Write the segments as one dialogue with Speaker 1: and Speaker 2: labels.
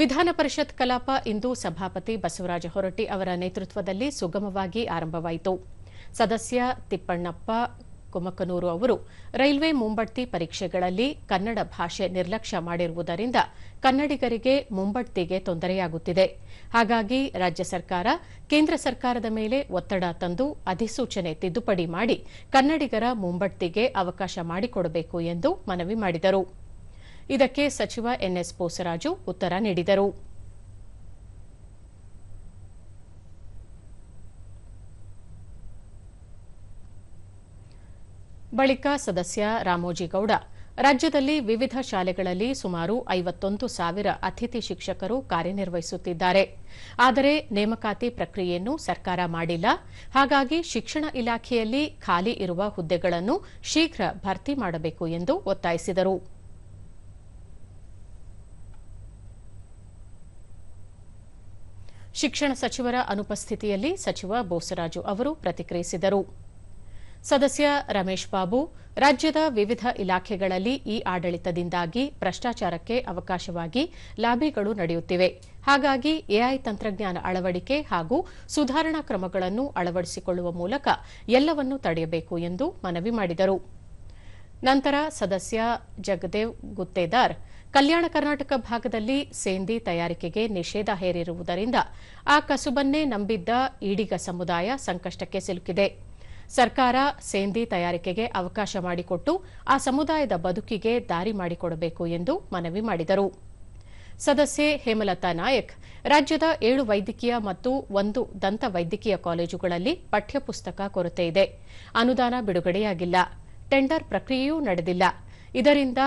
Speaker 1: ವಿಧಾನ ಪರಿಷತ್ ಕಲಾಪ ಇಂದು ಸಭಾಪತಿ ಬಸವರಾಜ ಹೊರಟ್ಟಿ ಅವರ ನೇತೃತ್ವದಲ್ಲಿ ಸುಗಮವಾಗಿ ಆರಂಭವಾಯಿತು. ಸದಸ್ಯ ತಿಪ್ಪಣ್ಣಪ್ಪ ಕುಮಕನೂರು ಅವರು ರೈಲ್ವೆ ಮುಂಬಡ್ತಿ ಪರೀಕ್ಷೆಗಳಲ್ಲಿ ಕನ್ನಡ ಭಾಷೆ ನಿರ್ಲಕ್ಷ್ಯ ಮಾಡಿರುವುದರಿಂದ ಕನ್ನಡಿಗರಿಗೆ ಮುಂಬಡ್ತಿಗೆ ತೊಂದರೆಯಾಗುತ್ತಿದೆ. ಹಾಗಾಗಿ ರಾಜ್ಯ ಸರ್ಕಾರ, ಕೇಂದ್ರ ಸರ್ಕಾರದ ಮೇಲೆ ಒತ್ತಡ ತಂದು ಅಧಿಸೂಚನೆ ತಿದ್ದುಪಡಿ ಮಾಡಿ ಕನ್ನಡಿಗರ ಮುಂಬಡ್ತಿಗೆ ಅವಕಾಶ ಮಾಡಿಕೊಡಬೇಕು ಎಂದು ಮನವಿ ಮಾಡಿದರು. ಇದಕ್ಕೆ ಸಚಿವ ಎನ್ಎಸ್ ಬೋಸರಾಜು ಉತ್ತರ ನೀಡಿದರು. ಬಳಿಕ ಸದಸ್ಯ ರಾಮೋಜಿಗೌಡ, ರಾಜ್ಯದಲ್ಲಿ ವಿವಿಧ ಶಾಲೆಗಳಲ್ಲಿ ಸುಮಾರು ಐವತ್ತೊಂದು ಸಾವಿರ ಅತಿಥಿ ಶಿಕ್ಷಕರು ಕಾರ್ಯನಿರ್ವಹಿಸುತ್ತಿದ್ದಾರೆ. ಆದರೆ ನೇಮಕಾತಿ ಪ್ರಕ್ರಿಯೆಯನ್ನು ಸರ್ಕಾರ ಮಾಡಿಲ್ಲ. ಹಾಗಾಗಿ ಶಿಕ್ಷಣ ಇಲಾಖೆಯಲ್ಲಿ ಖಾಲಿ ಇರುವ ಹುದ್ದೆಗಳನ್ನು ಶೀಘ್ರ ಭರ್ತಿ ಮಾಡಬೇಕು ಎಂದು ಒತ್ತಾಯಿಸಿದರು. ಶಿಕ್ಷಣ ಸಚಿವರ ಅನುಪಸ್ಥಿತಿಯಲ್ಲಿ ಸಚಿವ ಬೋಸರಾಜು ಅವರು ಪ್ರತಿಕ್ರಿಯಿಸಿದರು. ಸದಸ್ಯ ರಮೇಶ್ ಬಾಬು, ರಾಜ್ಯದ ವಿವಿಧ ಇಲಾಖೆಗಳಲ್ಲಿ ಈ ಆಡಳಿತದಿಂದಾಗಿ ಭ್ರಷ್ಟಾಚಾರಕ್ಕೆ ಅವಕಾಶವಾಗಿ ಲಾಬಿಗಳು ನಡೆಯುತ್ತಿವೆ. ಹಾಗಾಗಿ ಎಐ ತಂತ್ರಜ್ಞಾನ ಅಳವಡಿಕೆ ಹಾಗೂ ಸುಧಾರಣಾ ಕ್ರಮಗಳನ್ನು ಅಳವಡಿಸಿಕೊಳ್ಳುವ ಮೂಲಕ ಎಲ್ಲವನ್ನೂ ತಡೆಯಬೇಕು ಎಂದು ಮನವಿ ಮಾಡಿದರು. ನಂತರ ಸದಸ್ಯ ಜಗದೇವ್ ಗುತ್ತೇದಾರ್ ಕಲ್ಯಾಣ ಕರ್ನಾಟಕ ಭಾಗದಲ್ಲಿ ಸೇಂದಿ ತಯಾರಿಕೆಗೆ ನಿಷೇಧ ಹೇರಿರುವುದರಿಂದ ಆ ಕಸುಬನ್ನೇ ನಂಬಿದ್ದ ಈಡಿಗ ಸಮುದಾಯ ಸಂಕಷ್ಟಕ್ಕೆ ಸಿಲುಕಿದೆ. ಸರ್ಕಾರ ಸೇಂದಿ ತಯಾರಿಕೆಗೆ ಅವಕಾಶ ಮಾಡಿಕೊಟ್ಟು ಆ ಸಮುದಾಯದ ಬದುಕಿಗೆ ದಾರಿ ಮಾಡಿಕೊಡಬೇಕು ಎಂದು ಮನವಿ ಮಾಡಿದರು. ಸದಸ್ಯೆ ಹೇಮಲತಾ ನಾಯಕ್, ರಾಜ್ಯದ ಏಳು ವೈದ್ಯಕೀಯ ಮತ್ತು ಒಂದು ದಂತ ವೈದ್ಯಕೀಯ ಕಾಲೇಜುಗಳಲ್ಲಿ ಪಠ್ಯಪುಸ್ತಕ ಕೊರತೆ ಇದೆ. ಅನುದಾನ ಬಿಡುಗಡೆಯಾಗಿಲ್ಲ. ಟೆಂಡರ್ ಪ್ರಕ್ರಿಯೆಯೂ ನಡೆದಿಲ್ಲ. ಇದರಿಂದ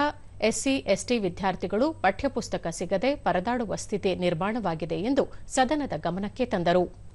Speaker 1: ಎಸ್ಸಿ, ಎಸ್ಟಿ ವಿದ್ಯಾರ್ಥಿಗಳು ಪಠ್ಯಪುಸ್ತಕ ಸಿಗದೆ ಪರದಾಡುವ ಸ್ಥಿತಿ ನಿರ್ಮಾಣವಾಗಿದೆ ಎಂದು ಸದನದ ಗಮನಕ್ಕೆ ತಂದರು.